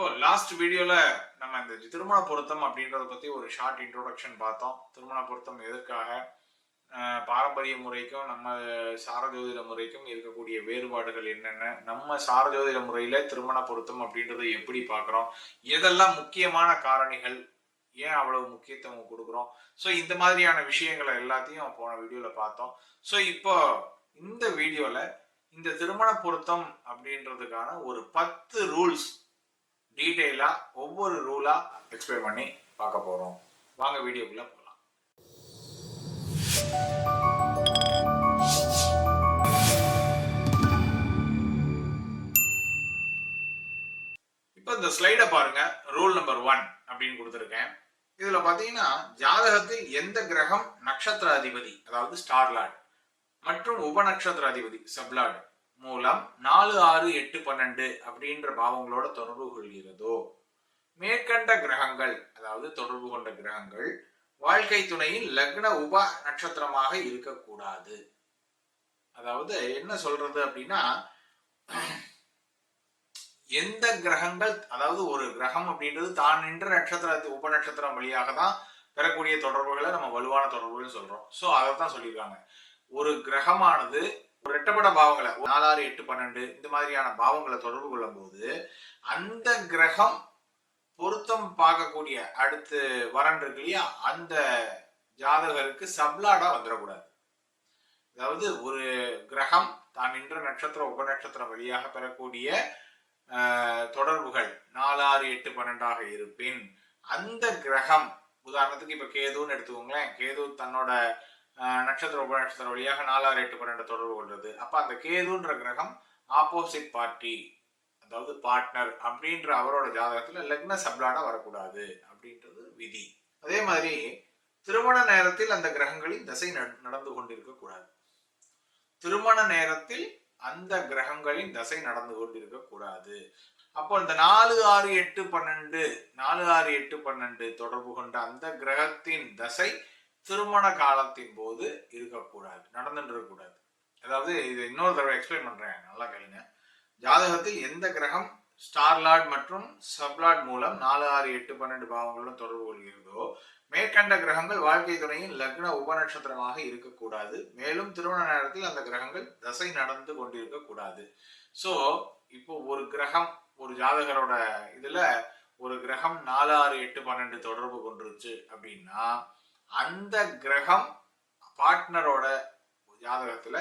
இப்போ லாஸ்ட் வீடியோல நம்ம இந்த திருமண பொருத்தம் அப்படின்றத பத்தி ஒரு ஷார்ட் இன்ட்ரோடக்ஷன் பார்த்தோம். திருமண பொருத்தம் எதற்காக பாரம்பரிய முறைக்கும் நம்ம சாரஜோதிட முறைக்கும் இருக்கக்கூடிய வேறுபாடுகள் என்னென்ன? நம்ம சாரஜோதிட முறையில திருமண பொருத்தம் அப்படின்றத எப்படி பார்க்குறோம்? எதெல்லாம் முக்கியமான காரணிகள்? ஏன் அவ்வளவு முக்கியத்துவம் கொடுக்குறோம்? ஸோ இந்த மாதிரியான விஷயங்களை எல்லாத்தையும் போன வீடியோவில் பார்த்தோம். ஸோ இப்போ இந்த வீடியோவில் இந்த திருமண பொருத்தம் அப்படின்றதுக்கான ஒரு பத்து ரூல்ஸ் டீட்டெயிலாக ஒவ்வொரு ரூலாக எக்ஸ்பிளைன் பண்ணி பார்க்க போகிறோம் வாங்க வீடியோக்குள்ளே போகலாம் இப்போ இந்த ஸ்லைடை பாருங்க. ரூல் நம்பர் ஒன் அப்படின்னு கொடுத்துருக்கேன். இதுல பாத்தீங்கன்னா ஜாதகத்தில் எந்த கிரகம் நட்சத்திர அதிபதி அதாவது ஸ்டார்லாட் மற்றும் உபநக்ஷத்திர அதிபதி சப்லார்ட் மூலம் நாலு ஆறு எட்டு பன்னெண்டு அப்படின்ற பாவங்களோட தொடர்பு கொள்கிறதோ? மேற்கண்ட கிரகங்கள் அதாவது தொடர்பு கொண்ட கிரகங்கள் வாழ்க்கை துணையின் லக்ன உப நட்சத்திரமாக இருக்கக்கூடாது. அதாவது என்ன சொல்றது அப்படின்னா எந்த கிரகங்கள் அதாவது ஒரு கிரகம் அப்படின்றது தான் நின்ற நட்சத்திர உப நட்சத்திரம் வழியாக தான் பெறக்கூடிய தொடர்புகளை நம்ம வலுவான தொடர்புகள்னு சொல்றோம். ஸோ அதை தான் சொல்லியிருக்காங்க. ஒரு கிரகமானது ஒரு ரெட்டப்பட பாவங்களை நாலாறு எட்டு பன்னெண்டு இந்த மாதிரியான பாவங்களை தொடர்பு கொள்ளும் போது அந்த கிரகம் பொருத்தம் பார்க்கக்கூடிய அடுத்து வரன் இருக்கு இல்லையா? அந்த ஜாதகருக்கு சப்லாடா வந்துடக்கூடாது. அதாவது ஒரு கிரகம் தான் நின்ற நட்சத்திரம் உப நட்சத்திரம் வழியாக பெறக்கூடிய ஆஹ், தொடர்புகள் நாலாறு எட்டு பன்னெண்டாக இருப்பின் அந்த கிரகம் உதாரணத்துக்கு இப்ப கேதுன்னு எடுத்துக்கோங்களேன். கேது தன்னோட நட்சத்திர உபநட்சத்திர வழியாக நாலாறு எட்டு பன்னெண்டு தொடர்பு கொள்வது அப்போ அந்த கேதுன்ற கிரகம் ஆப்போசிட் பார்ட்டி அதாவது பார்ட்னர் அப்படின்ற அவரோட ஜாதகத்துல லக்ன சப்லாடா வரக்கூடாது அப்படின்றது விதி. அதே மாதிரி திருமண நேரத்தில் அந்த கிரகங்களின் தசை நட- நடந்து கொண்டிருக்க கூடாது. திருமண நேரத்தில் அந்த கிரகங்களின் தசை நடந்து கொண்டிருக்க கூடாது. அப்போ இந்த நாலு ஆறு எட்டு பன்னெண்டு நாலு ஆறு எட்டு பன்னெண்டு தொடர்பு கொண்ட அந்த கிரகத்தின் தசை திருமண காலத்தின் போது இருக்கக்கூடாது நடந்துட்டு இருக்கக்கூடாது. அதாவது இது இன்னொரு தடவை எக்ஸ்பிளைன் பண்றேன். நல்லா கேளுங்க. ஜாதகத்தில் எந்த கிரகம் ஸ்டார்லாட் மற்றும் சப்லாட் மூலம் நாலு ஆறு எட்டு பன்னெண்டு பாவங்களுடன் தொடர்பு கொள்கிறதோ மேற்கண்ட கிரகங்கள் வாழ்க்கை துணையின் லக்ன உபநட்சத்திரமாக இருக்கக்கூடாது. மேலும் திருமண நேரத்தில் அந்த கிரகங்கள் தசை நடந்து கொண்டிருக்க கூடாது ஸோ இப்போ ஒரு கிரகம் ஒரு ஜாதகரோட இதுல ஒரு கிரகம் நாலு ஆறு எட்டு பன்னெண்டு தொடர்பு கொண்டுருச்சு அப்படின்னா அந்த கிரகம் பார்ட்னரோட ஜாதகத்துல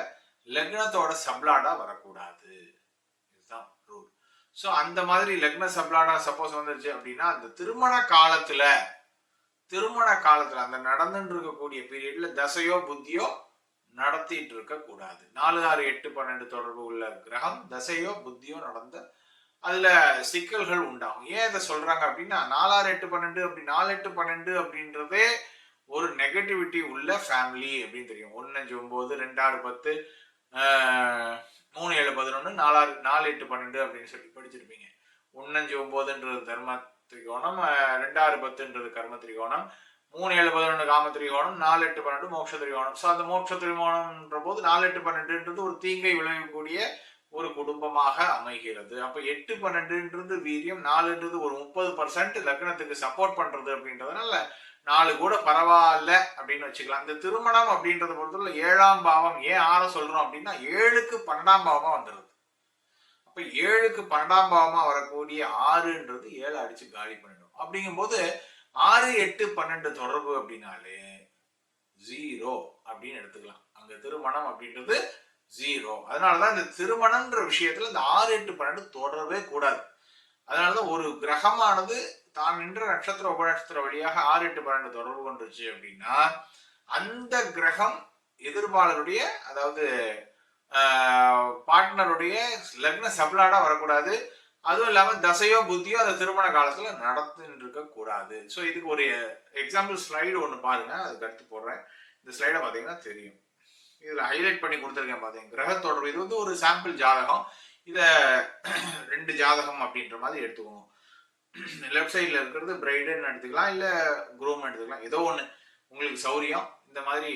லக்னத்தோட சப்லாடா வரக்கூடாது. இதுதான் ரூல் ஸோ அந்த மாதிரி லக்ன சப்லாடா சப்போஸ் வந்துருச்சு அப்படின்னா அந்த திருமண காலத்துல திருமண காலத்துல அந்த நடந்துட்டு இருக்கக்கூடிய பீரியட்ல தசையோ புத்தியோ நடத்திட்டு இருக்க கூடாது. நாலு ஆறு எட்டு பன்னெண்டு தொடர்பு உள்ள கிரகம் தசையோ புத்தியோ நடந்த அதுல சிக்கல்கள் உண்டாகும். ஏன் இதை சொல்றாங்க அப்படின்னா நாலாறு எட்டு பன்னெண்டு அப்படி நாலு எட்டு பன்னெண்டு அப்படின்றதே ஒரு நெகட்டிவிட்டி உள்ள ஃபேமிலி அப்படின்னு தெரியும். ஒன்னு அஞ்சு ஒம்பது ரெண்டாறு பத்து மூணு ஏழு பதினொன்று நாலாறு நாலு எட்டு பன்னெண்டு அப்படின்னு சொல்லி படிச்சிருப்பீங்க. ஒன்னஞ்சு ஒம்போதுன்றது தர்ம திரிகோணம் ரெண்டாறு பத்துன்றது கர்ம திரிகோணம் மூணு ஏழு பதினொன்று காம திரிகோணம் நாலு எட்டு பன்னெண்டு மோட்ச திரிகோணம். ஸோ அந்த மோட்ச திரிகோணம்ன்ற போது நாலு எட்டு பன்னெண்டுன்றது ஒரு தீங்கை விளைவிக்கக்கூடிய ஒரு குடும்பமாக அமைகிறது. அப்போ எட்டு பன்னெண்டுன்றது வீரியம் நாலுன்றது ஒரு முப்பது பர்சன்ட் லக்னத்துக்கு சப்போர்ட் பண்ணுறது அப்படின்றதுனால நாலு கூட பரவாயில்ல அப்படின்னு வச்சுக்கலாம். இந்த திருமணம் அப்படின்றத பொறுத்தவரை ஏழாம் பாவம் ஏன் ஆற சொல்றோம் அப்படின்னா ஏழுக்கு பன்னெண்டாம் பாவமா வந்துடுது. அப்ப ஏழுக்கு பன்னெண்டாம் பாவமா வரக்கூடிய ஆறுன்றது ஏழு அடிச்சு காலி பண்ணிடும். அப்படிங்கும்போது ஆறு எட்டு பன்னெண்டு தொடர்பு அப்படின்னாலே ஜீரோ அப்படின்னு எடுத்துக்கலாம். அங்க திருமணம் அப்படின்றது ஜீரோ அதனாலதான் இந்த திருமணம்ன்ற விஷயத்துல இந்த ஆறு எட்டு பன்னெண்டு தொடரவே கூடாது. அதனாலதான் ஒரு கிரகமானது தான் நின்ற நட்சத்திர உபநட்சத்திர வழியாக ஆறு எட்டு பன்னெண்டு தொடர்பு கொண்டுருச்சு அப்படின்னா அந்த கிரகம் எதிர்ப்பாளருடைய அதாவது பார்ட்னருடைய லக்ன சப்லாடா வரக்கூடாது. அதுவும் இல்லாமல் தசையோ புத்தியோ அந்த திருமண காலத்துல நடந்துட்டு இருக்க கூடாது. ஸோ இதுக்கு ஒரு எக்ஸாம்பிள் ஸ்லைடு ஒன்று பாருங்க. அதுக்கு அடுத்து போடுறேன். இந்த ஸ்லைடை பார்த்தீங்கன்னா தெரியும். இதுல ஹைலைட் பண்ணி கொடுத்துருக்கேன் பார்த்தீங்க கிரக தொடர்பு இது வந்து ஒரு சாம்பிள் ஜாதகம். இத ரெண்டு ஜாதகம் அப்படின்ற மாதிரி எடுத்துக்கணும். லெஃப்ட் சைடில் இருக்கிறது பிரைடுன்னு எடுத்துக்கலாம் இல்லை குரூம் எடுத்துக்கலாம். ஏதோ ஒன்று உங்களுக்கு சௌரியம் இந்த மாதிரி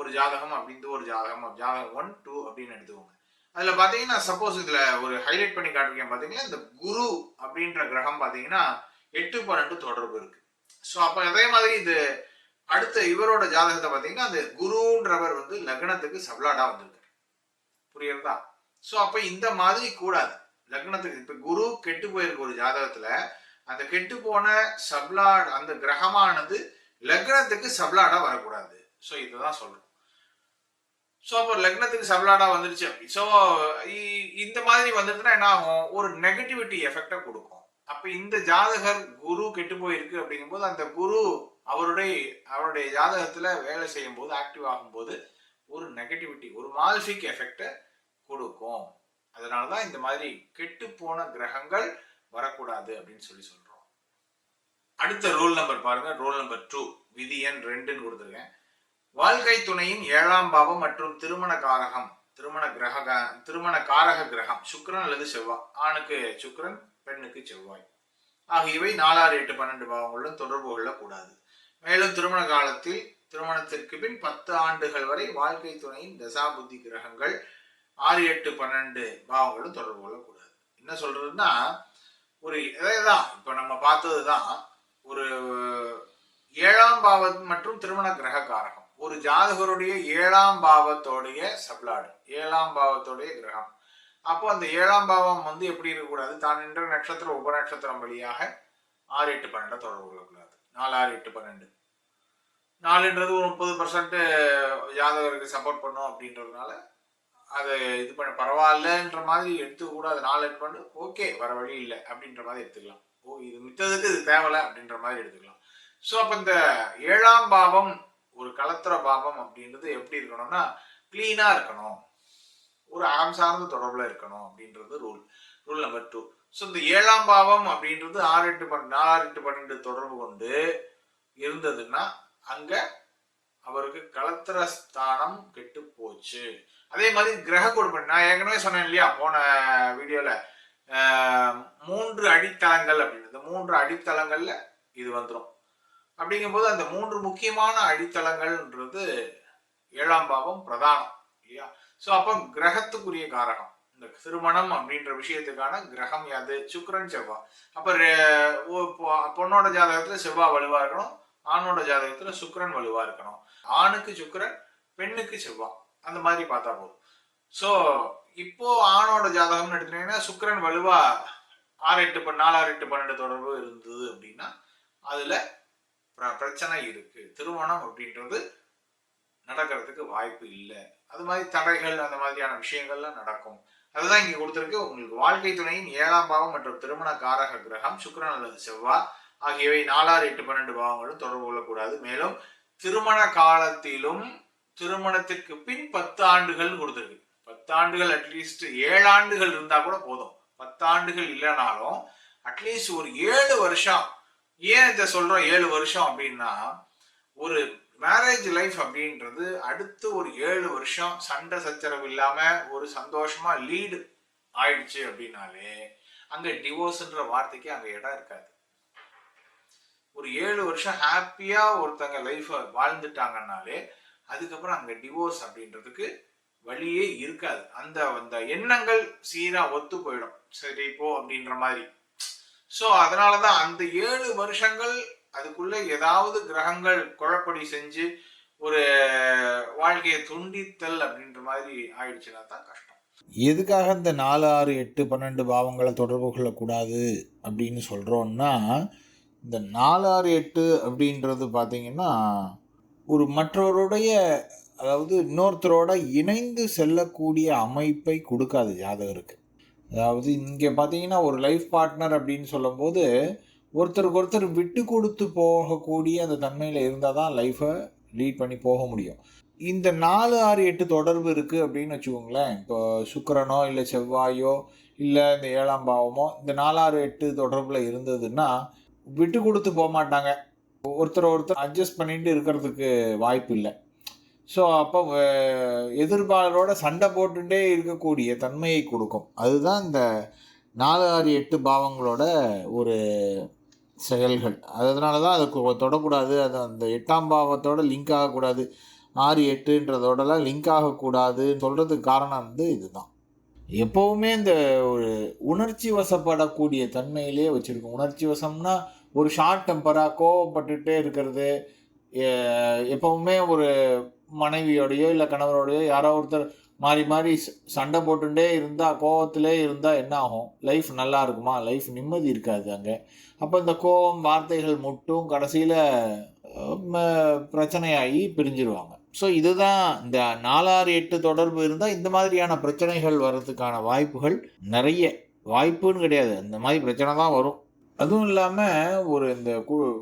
ஒரு ஜாதகம் அப்படின்ட்டு ஒரு ஜாதகம் ஜாதகம் ஒன் டூ அப்படின்னு எடுத்துக்கோங்க. அதில் பார்த்தீங்கன்னா சப்போஸ் இதில் ஒரு ஹைலைட் பண்ணி காட்டிருக்கேன் பார்த்தீங்கன்னா இந்த குரு அப்படின்ற கிரகம் பார்த்தீங்கன்னா எட்டு பன்னெண்டு தொடர்பு இருக்கு. ஸோ அப்போ அதே மாதிரி இது அடுத்த இவரோட ஜாதகத்தை பார்த்தீங்கன்னா அந்த குருன்றவர் வந்து லக்னத்துக்கு சப்ளாடா வந்திருக்காரு. புரியுறதா? ஸோ அப்போ இந்த மாதிரி கூடாது. லக்னத்துக்கு இப்போ குரு கெட்டு போயிருக்க ஒரு ஜாதகத்துல. அந்த கெட்டு போன சப்லாட் அந்த கிரகமானது லக்னத்துக்கு சப்லாடாக வரக்கூடாது. ஸோ இதை தான் சொல்றோம். ஸோ அப்போ லக்னத்துக்கு சப்லாடா வந்துருச்சு ஸோ இந்த மாதிரி வந்துருச்சுன்னா என்ன ஆகும்? ஒரு நெகட்டிவிட்டி எஃபெக்டை கொடுக்கும். அப்போ இந்த ஜாதகர் குரு கெட்டு போயிருக்கு அப்படிங்கும்போது அந்த குரு அவருடைய அவருடைய ஜாதகத்துல வேலை செய்யும் போது ஆக்டிவ் ஆகும்போது ஒரு நெகட்டிவிட்டி ஒரு மால்ஃபிக் எஃபெக்டை கொடுக்கும். அதனால தான் இந்த மாதிரி கெட்டு போன கிரகங்கள் வரக்கூடாது அப்படின்னு சொல்லி சொல்றோம். அடுத்த ரூல் நம்பர் பாருங்க. ரூல் நம்பர் டூ விதி எண் ரெண்டுன்னு கொடுத்துருக்கேன். வாழ்க்கை துணையின் ஏழாம் பாவம் மற்றும் திருமண காரகம் திருமண கிரக திருமண காரக கிரகம் சுக்ரன் அல்லது செவ்வாய். ஆணுக்கு சுக்ரன் பெண்ணுக்கு செவ்வாய். ஆகியவை நாலாறு எட்டு பன்னெண்டு பாவங்களுடன் தொடர்பு கொள்ளக்கூடாது மேலும் திருமண காலத்தில் திருமணத்திற்கு பின் பத்து ஆண்டுகள் வரை வாழ்க்கை துணையின் தசா புத்தி கிரகங்கள் ஆறு எட்டு பன்னெண்டு பாவங்களும் தொடர்பு கொள்ளக்கூடாது. என்ன சொல்றதுன்னா ஒரு இதேதான் இப்போ நம்ம பார்த்தது தான் ஒரு ஏழாம் பாவம் மற்றும் திருமண கிரக காரகம் ஒரு ஜாதகருடைய ஏழாம் பாவத்தோடைய சப்ளாடு ஏழாம் பாவத்தோடைய கிரகம். அப்போ அந்த ஏழாம் பாவம் வந்து எப்படி இருக்கக்கூடாது? தான் நின்ற நட்சத்திரம் உப நட்சத்திரம் வழியாக ஆறு எட்டு பன்னெண்டை தொடர்பு கொள்ளக்கூடாது. நாலு ஆறு எட்டு பன்னெண்டு. நாலுன்றது ஒரு முப்பது பர்சன்ட் ஜாதகருக்கு சப்போர்ட் பண்ணும் அப்படின்றதுனால அதை இது பண்ண பரவாயில்லன்ற மாதிரி எடுத்துக்க கூடாது நாலு எட்டு பண்ணு ஓகே வர வழி இல்லை அப்படின்ற மாதிரி எடுத்துக்கலாம். ஓ இது மித்ததுக்கு இது தேவலை அப்படின்ற மாதிரி எடுத்துக்கலாம். ஸோ அப்போ இந்த ஏழாம் பாவம் ஒரு கலத்துற பாவம் அப்படின்றது எப்படி இருக்கணும்னா கிளீனாக இருக்கணும். ஒரு ஆம் சார்ந்த தொடர்பில் இருக்கணும் அப்படின்றது rule rule number two so இந்த ஏழாம் பாவம் அப்படின்றது ஆறு எட்டு பன்னெண்டு நாலு எட்டு பன்னெண்டு தொடர்பு கொண்டு இருந்ததுன்னா அங்கே அவருக்கு கலத்திர ஸ்தானம் கெட்டு போச்சு. அதே மாதிரி கிரக கொடுப்பன் நான் ஏற்கனவே சொன்னேன் இல்லையா போன வீடியோவில் மூன்று அடித்தளங்கள் அப்படின்றது மூன்று அடித்தளங்களில் இது வந்துடும் அப்படிங்கும்போது அந்த மூன்று முக்கியமான அடித்தளங்கள்ன்றது ஏழாம் பாவம் பிரதானம் இல்லையா? ஸோ அப்போ கிரகத்துக்குரிய காரகம் இந்த திருமணம் அப்படின்ற விஷயத்துக்கான கிரகம் யாது? சுக்கரன் செவ்வாய். அப்போ பொண்ணோட ஜாதகத்தில் செவ்வாய் வலுவாக இருக்கணும் ஆணோட ஜாதகத்தில் சுக்கரன் வலுவாக இருக்கணும். ஆணுக்கு சுக்கரன் பெண்ணுக்கு செவ்வாய். அந்த மாதிரி பார்த்தா போதும். ஸோ இப்போ ஆணோட ஜாதகம்னு எடுத்துட்டீங்கன்னா சுக்கரன் வலுவா ஆறு எட்டு நாலு ஆறு எட்டு பன்னெண்டு தொடர்பு இருந்தது அப்படின்னா அதுல பிரச்சனை இருக்கு. திருமணம் அப்படின்றது நடக்கிறதுக்கு வாய்ப்பு இல்லை. அது மாதிரி தடைகள் அந்த மாதிரியான விஷயங்கள்லாம் நடக்கும். அதுதான் இங்க கொடுத்துருக்கு. உங்களுக்கு வாழ்க்கை துணையின் ஏழாம் பாவம் மற்றும் திருமண காரக கிரகம் சுக்கரன் அல்லது செவ்வாய் ஆகியவை நாலாறு எட்டு பன்னெண்டு பாவங்களும் தொடர்பு கொள்ளக்கூடாது. மேலும் திருமண காலத்திலும் திருமணத்திற்கு பின் பத்து ஆண்டுகள் கொடுத்துருக்கு பத்து ஆண்டுகள் அட்லீஸ்ட் ஏழு ஆண்டுகள் இருந்தா கூட போதும். பத்தாண்டுகள் இல்லைனாலும் அட்லீஸ்ட் ஒரு ஏழு வருஷம். ஏன் இதை சொல்றோம் ஏழு வருஷம் அப்படின்னா ஒரு மேரேஜ் லைஃப் அப்படின்றது அடுத்து ஒரு ஏழு வருஷம் சண்டை சச்சரவு இல்லாம ஒரு சந்தோஷமா லீடு ஆயிடுச்சு அப்படின்னாலே அங்க டிவோர்ஸ்ன்ற வார்த்தைக்கு அங்க இடம் இருக்காது. ஒரு ஏழு வருஷம் ஹாப்பியா ஒருத்தங்க லைஃப் வாழ்ந்துட்டாங்கன்னாலே அதுக்கப்புறம் அங்கே டிவோர்ஸ் அப்படின்றதுக்கு வழியே இருக்காது. அந்த அந்த எண்ணங்கள் சீரா ஒத்து போயிடும். சரி போ அப்படின்ற மாதிரி. ஸோ அதனாலதான் அந்த ஏழு வருஷங்கள் அதுக்குள்ள ஏதாவது கிரகங்கள் குழப்படி செஞ்சு ஒரு வாழ்க்கையை துண்டித்தல் அப்படின்ற மாதிரி ஆயிடுச்சுன்னா தான் கஷ்டம். எதுக்காக இந்த நாலு ஆறு எட்டு பன்னெண்டு பாவங்களை தொடர்பு கொள்ளக்கூடாது அப்படின்னு சொல்கிறோன்னா இந்த நாலு ஆறு எட்டு அப்படின்றது பார்த்திங்கன்னா ஒரு மற்றவருடைய அதாவது இன்னொருத்தரோட இணைந்து செல்லக்கூடிய அமைப்பை கொடுக்காது ஜாதகருக்கு. அதாவது இங்கே பார்த்தீங்கன்னா ஒரு லைஃப் பார்ட்னர் அப்படின்னு சொல்லும்போது ஒருத்தருக்கு ஒருத்தர் விட்டு கொடுத்து போகக்கூடிய அந்த தன்மையில் இருந்தால் தான் லைஃப்பை லீட் பண்ணி போக முடியும். இந்த நாலு ஆறு எட்டு தொடர்பு இருக்குது அப்படின்னு வச்சுக்கோங்களேன். இப்போ சுக்கரனோ இல்லை செவ்வாயோ இல்லை இந்த ஏழாம் பாவமோ இந்த நாலாறு எட்டு தொடர்பில் இருந்ததுன்னா விட்டு கொடுத்து போக மாட்டாங்க ஒருத்தர் ஒருத்தர் அட்ஜஸ்ட் பண்ணிட்டு இருக்கிறதுக்கு வாய்ப்பு இல்லை. ஸோ அப்போ எதிர்பாலரோட சண்டை போட்டுட்டே இருக்கக்கூடிய தன்மையை கொடுக்கும். அதுதான் இந்த நாலு ஆறு எட்டு பாவங்களோட ஒரு செயல்கள். அதனால தான் அதை தொடக்கூடாது. அது அந்த எட்டாம் பாவத்தோட லிங்க் ஆகக்கூடாது. ஆறு எட்டுன்றதோடலாம் லிங்க் ஆகக்கூடாதுன்னு சொல்கிறதுக்கு காரணம் வந்து இதுதான். எப்போவுமே இந்த ஒரு உணர்ச்சி வசப்படக்கூடிய தன்மையிலே வச்சுருக்கோம். உணர்ச்சி வசம்னா ஒரு ஷார்ட் டெம்பராக கோவப்பட்டுட்டே இருக்கிறது. எப்பவுமே ஒரு மனைவியோடையோ இல்லை கணவரோடையோ யாரோ ஒருத்தர் மாறி மாறி ச- சண்டை போட்டுட்டே இருந்தால் கோவத்திலே இருந்தால் என்ன ஆகும்? லைஃப் நல்லா இருக்குமா? லைஃப் நிம்மதி இருக்காது அங்கே. அப்போ இந்த கோவம் வார்த்தைகள் மட்டும் கடைசியில் பிரச்சனையாகி பிரிஞ்சிருவாங்க. ஸோ இதுதான் இந்த நாலாறு எட்டு தொடர்பு இருந்தால் இந்த மாதிரியான பிரச்சனைகள் வர்றதுக்கான வாய்ப்புகள் நிறைய. வாய்ப்புன்னு கிடையாது. அந்த மாதிரி பிரச்சனை தான் வரும். அதுவும் இல்லாமல் ஒரு இந்த கு-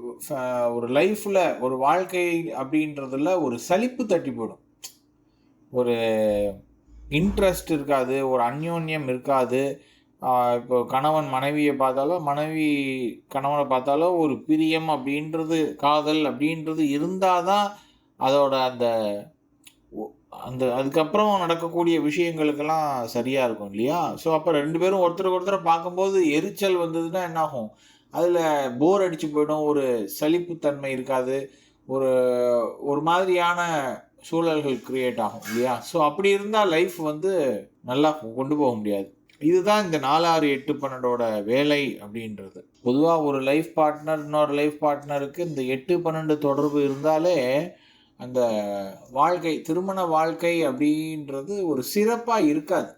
ஒரு லைஃப்பில் ஒரு வாழ்க்கை அப்படின்றதுல ஒரு சலிப்பு தட்டி போடும். ஒரு இன்ட்ரெஸ்ட் இருக்காது ஒரு அந்யோன்யம் இருக்காது. இப்போ கணவன் மனைவியை பார்த்தாலோ மனைவி கணவனை பார்த்தாலோ ஒரு பிரியம் அப்படின்றது காதல் அப்படின்றது இருந்தால் தான் அதோட அந்த அந்த அதுக்கப்புறம் நடக்கக்கூடிய விஷயங்களுக்கெல்லாம் சரியாக இருக்கும் இல்லையா? ஸோ அப்போ ரெண்டு பேரும் ஒருத்தருக்கு ஒருத்தரை பார்க்கும்போது எரிச்சல் வந்ததுன்னா என்னாகும்? அதில் போர் அடித்து போயிடும் ஒரு சலிப்புத்தன்மை இருக்காது ஒரு ஒரு மாதிரியான சூழல்கள் க்ரியேட் ஆகும் இல்லையா? ஸோ அப்படி இருந்தால் லைஃப் வந்து நல்லா கொண்டு போக முடியாது. இதுதான் இந்த நாலாறு எட்டு பன்னெண்டோட வேலை அப்படின்றது. பொதுவாக ஒரு லைஃப் பார்ட்னர் இன்னொரு லைஃப் பார்ட்னருக்கு இந்த எட்டு பன்னெண்டு தொடர்பு இருந்தாலே அந்த வாழ்க்கை திருமண வாழ்க்கை அப்படின்றது ஒரு சிறப்பாக இருக்காது.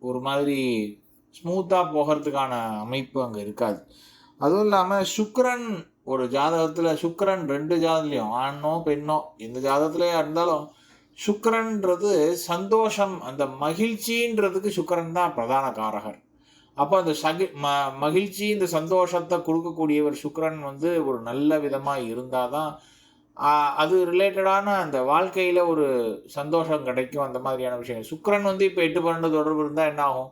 ஒரு மாதிரி ஸ்மூத்தாக போகிறதுக்கான அமைப்பு அங்கே இருக்காது. அதுவும் இல்லாமல் சுக்கரன் ஒரு ஜாதகத்தில் சுக்கரன் ரெண்டு ஜாதகத்துலையும் ஆணோ பெண்ணோ எந்த ஜாதகத்துலையா இருந்தாலும் சுக்கரன்றது சந்தோஷம் அந்த மகிழ்ச்சின்றதுக்கு சுக்கரன் தான் பிரதான காரகர். அப்போ அந்த சகி ம மகிழ்ச்சி இந்த சந்தோஷத்தை கொடுக்கக்கூடியவர் சுக்கரன் வந்து ஒரு நல்ல விதமாக இருந்தால் தான் அது ரிலேட்டடான அந்த வாழ்க்கையில் ஒரு சந்தோஷம் கிடைக்கும் அந்த மாதிரியான விஷயங்கள். சுக்கரன் வந்து இப்போ எட்டு பன்னெண்டு தொடர்பு இருந்தால் என்ன ஆகும்?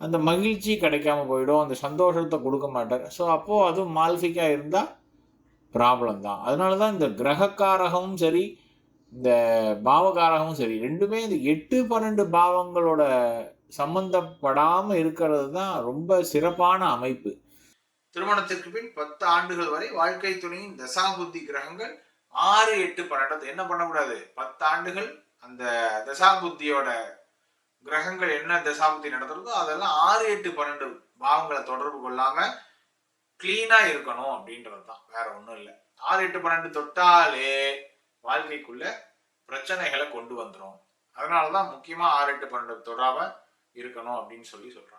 அந்த மகிழ்ச்சி கிடைக்காம போயிடும் அந்த சந்தோஷத்தை கொடுக்க மாட்டார். ஸோ அப்போது அதுவும் மால்ஃபிக்காக இருந்தால் ப்ராப்ளம் தான். அதனால தான் இந்த கிரகக்காரகமும் சரி இந்த பாவகாரகமும் சரி ரெண்டுமே இந்த எட்டு பன்னெண்டு பாவங்களோட சம்மந்தப்படாமல் இருக்கிறது தான் ரொம்ப சிறப்பான அமைப்பு. திருமணத்திற்கு பின் பத்து ஆண்டுகள் வரை வாழ்க்கை துணையின் தசாபுத்தி கிரகங்கள் ஆறு எட்டு பன்னெண்டு. என்ன பண்ணக்கூடாது? பத்து ஆண்டுகள் அந்த தசாபுத்தியோட கிரகங்கள் என்ன தசாபுத்தி நடத்துறதோ அதெல்லாம் ஆறு எட்டு பன்னெண்டு பாவங்களை தொடர்பு கொள்ளாம கிளீனா இருக்கணும் அப்படின்றது தான் வேற ஒன்றும் இல்லை. ஆறு எட்டு பன்னெண்டு தொட்டாலே வாழ்க்கைக்குள்ள பிரச்சனைகளை கொண்டு வந்துரும். அதனாலதான் முக்கியமா ஆறு எட்டு பன்னெண்டு தொடாம இருக்கணும் அப்படின்னு சொல்லி சொல்றோம்